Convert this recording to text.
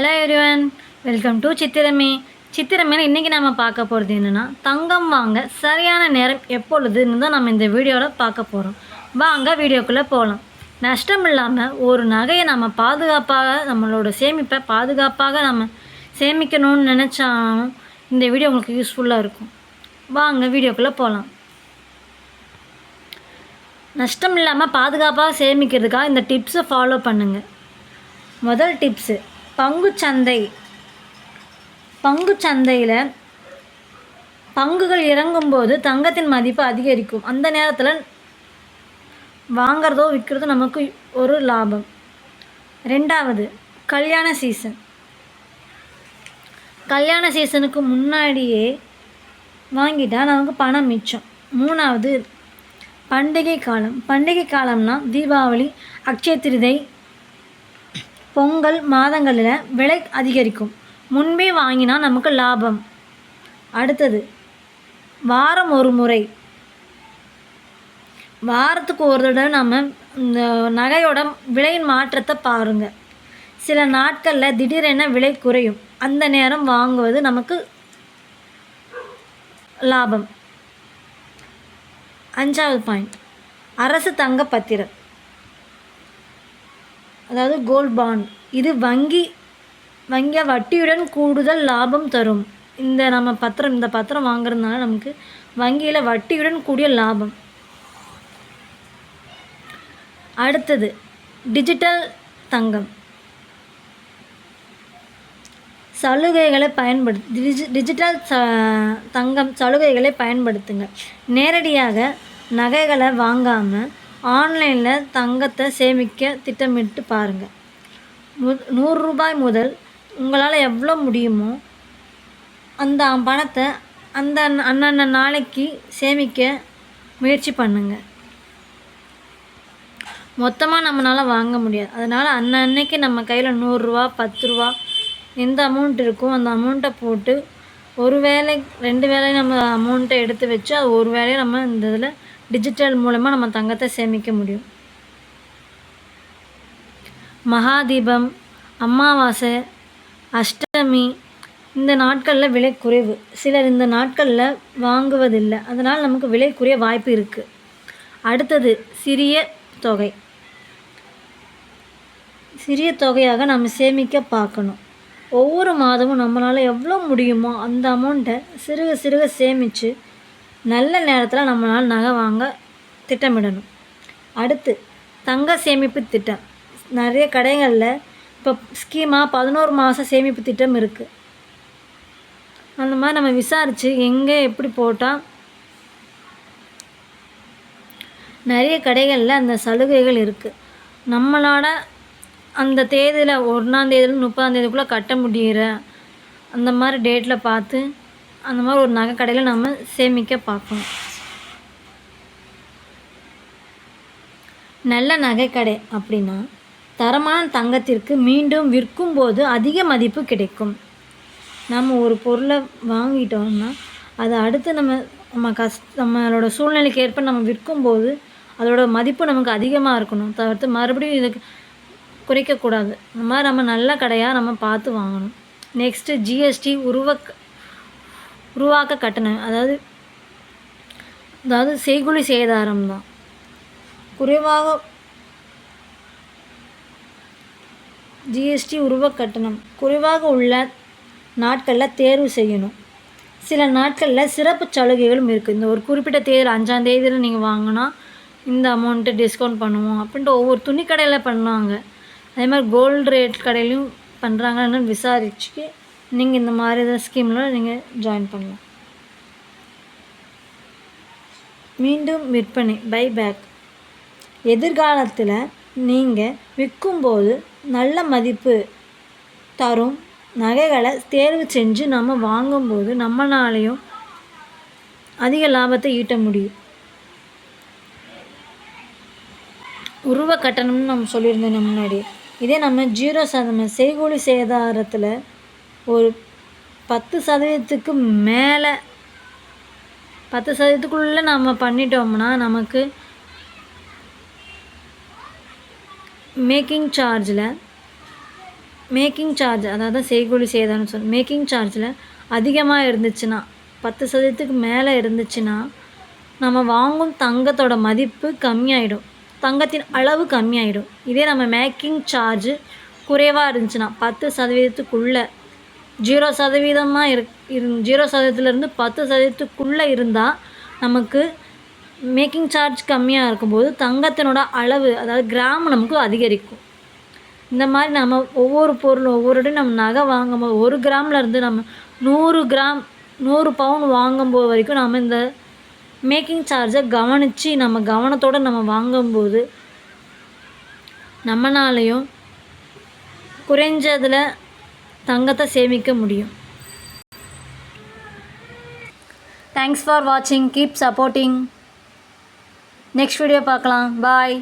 Hello everyone welcome to சித்திரமே சித்திரமேல இன்றைக்கி நம்ம பார்க்க போகிறது என்னென்னா தங்கம் வாங்க சரியான நேரம் எப்பொழுதுன்னு தான் நம்ம இந்த வீடியோவில் பார்க்க போகிறோம் வாங்க வீடியோக்குள்ளே போகலாம் நஷ்டம் இல்லாமல் ஒரு நகையை நம்ம பாதுகாப்பாக நம்மளோட சேமிப்பை பாதுகாப்பாக நம்ம சேமிக்கணும்னு நினச்சாலும் இந்த வீடியோ உங்களுக்கு யூஸ்ஃபுல்லாக இருக்கும். வாங்க வீடியோக்குள்ளே போகலாம் நஷ்டம் இல்லாமல் பாதுகாப்பாக சேமிக்கிறதுக்காக இந்த டிப்ஸை ஃபாலோ பண்ணுங்கள் முதல் டிப்ஸு பங்குச்சந்தை. பங்குச்சந்தையில் பங்குகள் இறங்கும்போது தங்கத்தின் மதிப்பு அதிகரிக்கும். அந்த நேரத்தில் வாங்கிறதோ விற்கிறதோ நமக்கு ஒரு லாபம். ரெண்டாவது கல்யாண சீசன் கல்யாண சீசனுக்கு முன்னாடியே வாங்கிட்டால் நமக்கு பணம் மிச்சம். மூணாவது பண்டிகை காலம். பண்டிகை காலம்னா தீபாவளி அக்ஷய திருதை பொங்கல் மாதங்களில் விலை அதிகரிக்கும். முன்பே வாங்கினா நமக்கு லாபம். அடுத்தது வாரம் ஒரு முறை. வாரத்துக்கு ஒரு தடவை நம்ம இந்த நகையோட விலையின் மாற்றத்தை பாருங்கள் சில நாட்களில் திடீரென விலை குறையும். அந்த நேரம் வாங்குவது நமக்கு லாபம். அஞ்சாவது பாயிண்ட் அரசு தங்க பத்திரம். அதாவது கோல்ட் பாண்ட் இது வங்கி வங்கிய வட்டியுடன் கூடுதல் லாபம் தரும். இந்த நம்ம பத்திரம் இந்த பத்திரம் வாங்குறதுனால நமக்கு வங்கியில் வட்டியுடன் கூடிய லாபம். அடுத்தது டிஜிட்டல் தங்கம். சலுகைகளை பயன்படுத்து டிஜி டிஜிட்டல் ச தங்கம் சலுகைகளை பயன்படுத்துங்க நேரடியாக நகைகளை வாங்காமல் ஆன்லைனில் தங்கத்தை சேமிக்க திட்டமிட்டு பாருங்கள் மு நூறு ரூபாய் முதல் உங்களால் எவ்வளோ முடியுமோ அந்த பணத்தை அந்த அன்னன்ன நாளைக்கு சேமிக்க முயற்சி பண்ணுங்கள் மொத்தமாக நம்மளால் வாங்க முடியாது. அதனால் அன்னன்னைக்கு நம்ம கையில் நூறுரூவா பத்து ரூபா எந்த அமௌண்ட் இருக்கோ அந்த அமௌண்ட்டை போட்டு ஒரு வேலை ரெண்டு வேலை நம்ம அமௌண்ட்டை எடுத்து வச்சு அது ஒரு வேலையை நம்ம இந்த இதில் டிஜிட்டல் மூலமாக நம்ம தங்கத்தை சேமிக்க முடியும். மகாதீபம் அமாவாசை அஷ்டமி இந்த நாட்களில் விலை குறைவு. சிலர் இந்த நாட்களில் வாங்குவதில்லை. அதனால் நமக்கு விலை குறைய வாய்ப்பு இருக்குது அடுத்தது சிறிய தொகை. சிறிய தொகையாக நம்ம சேமிக்க பார்க்கணும். ஒவ்வொரு மாதமும் நம்மளால் எவ்வளோ முடியுமோ அந்த அமௌண்ட்டை சிறுக சிறுக சேமித்து நல்ல நேரத்தில் நம்மளால் நகை வாங்க திட்டமிடணும். அடுத்து தங்க சேமிப்பு திட்டம். நிறைய கடைகளில் இப்போ ஸ்கீமாக பதினோரு மாதம் சேமிப்பு திட்டம் இருக்குது அந்த மாதிரி நம்ம விசாரித்து எங்கே எப்படி போட்டால் நிறைய கடைகளில் அந்த சலுகைகள் இருக்குது நம்மளோட அந்த தேதியில் ஒன்றாந்தேதியில் முப்பதாந்தேதிக்குள்ளே கட்ட முடிகிற அந்த மாதிரி டேட்டில் பார்த்து அந்த மாதிரி ஒரு நகை கடையில் நம்ம சேமிக்க பார்க்கணும். நல்ல நகைக்கடை அப்படின்னா தரமான தங்கத்திற்கு மீண்டும் விற்கும்போது அதிக மதிப்பு கிடைக்கும். நம்ம ஒரு பொருளை வாங்கிட்டோம்னா அதை அடுத்து நம்ம நம்ம கஷ் நம்மளோட சூழ்நிலைக்கு ஏற்ப நம்ம விற்கும்போது அதோட மதிப்பு நமக்கு அதிகமாக இருக்கணும். தவிர்த்து மறுபடியும் இதுக்கு குறைக்கக்கூடாது. இந்த மாதிரி நம்ம நல்ல கடையாக நம்ம பார்த்து வாங்கணும். நெக்ஸ்ட்டு ஜிஎஸ்டி உருவ உருவாக்க கட்டணம். அதாவது அதாவது செய்குலி சேதாரம் தான். குறைவாக ஜிஎஸ்டி உருவ கட்டணம். குறைவாக உள்ள நாட்களில் தேர்வு செய்யணும். சில நாட்களில் சிறப்பு சலுகைகளும் இருக்குது இந்த ஒரு குறிப்பிட்ட தேதி அஞ்சாம் தேதியில் நீங்கள் வாங்கினா இந்த அமௌண்ட்டு டிஸ்கவுண்ட் பண்ணுவோம் அப்படின்ட்டு ஒவ்வொரு துணி கடையில் பண்ணுவாங்க. அதே மாதிரி கோல்டு ரேட் கடையிலையும் பண்ணுறாங்கன்னு விசாரிச்சு நீங்கள் இந்த மாதிரி ஏதாவது ஸ்கீமில் நீங்கள் ஜாயின் பண்ணலாம். மீண்டும் விற்பனை பை பேக் எதிர்காலத்தில் நீங்கள் விற்கும்போது நல்ல மதிப்பு தரும். நகைகளை தேர்வு செஞ்சு நம்ம வாங்கும்போது நம்மளாலையும் அதிக லாபத்தை ஈட்ட முடியும். உருவ கட்டணம்னு நம்ம சொல்லியிருந்தோம் முன்னாடி இதே நம்ம ஜீரோ சதம செய்கூலி சேதாரத்தில் ஒரு பத்து சதவீதத்துக்கு மேலே. பத்து சதவீதத்துக்குள்ளே நம்ம பண்ணிட்டோம்னா நமக்கு மேக்கிங் சார்ஜில் மேக்கிங் சார்ஜ் அதாவது செய்கூலி செய்தான்னு சொல் மேக்கிங் சார்ஜில் அதிகமாக இருந்துச்சுன்னா பத்து சதவீதத்துக்கு மேலே இருந்துச்சுன்னா நம்ம வாங்கும் தங்கத்தோட மதிப்பு கம்மியாயிடும். தங்கத்தின் அளவு கம்மியாயிடும். இதே நம்ம மேக்கிங் சார்ஜ் குறைவாக இருந்துச்சுன்னா பத்து சதவீதத்துக்குள்ளே ஜீரோ சதவீதமாக இரு இரு ஜீரோ சதவீதத்துலேருந்து பத்து சதவீதத்துக்குள்ளே இருந்தால் நமக்கு மேக்கிங் சார்ஜ் கம்மியாக இருக்கும்போது தங்கத்தினோட அளவு அதாவது கிராம் நமக்கு அதிகரிக்கும். இந்த மாதிரி நம்ம ஒவ்வொரு பொருளும் ஒவ்வொரு நம்ம நகை வாங்கும்போது ஒரு கிராம்லேருந்து நம்ம நூறு கிராம் நூறு பவுன் வாங்கும்போது வரைக்கும் நம்ம இந்த மேக்கிங் சார்ஜை கவனித்து நம்ம கவனத்தோடு நம்ம வாங்கும்போது நம்மளாலையும் குறைஞ்சதில் தங்கத்தை சேமிக்க முடியும். தேங்க்ஸ் ஃபார் வாட்சிங் கீப் சப்போர்ட்டிங் நெக்ஸ்ட் வீடியோ பார்க்கலாம். பாய்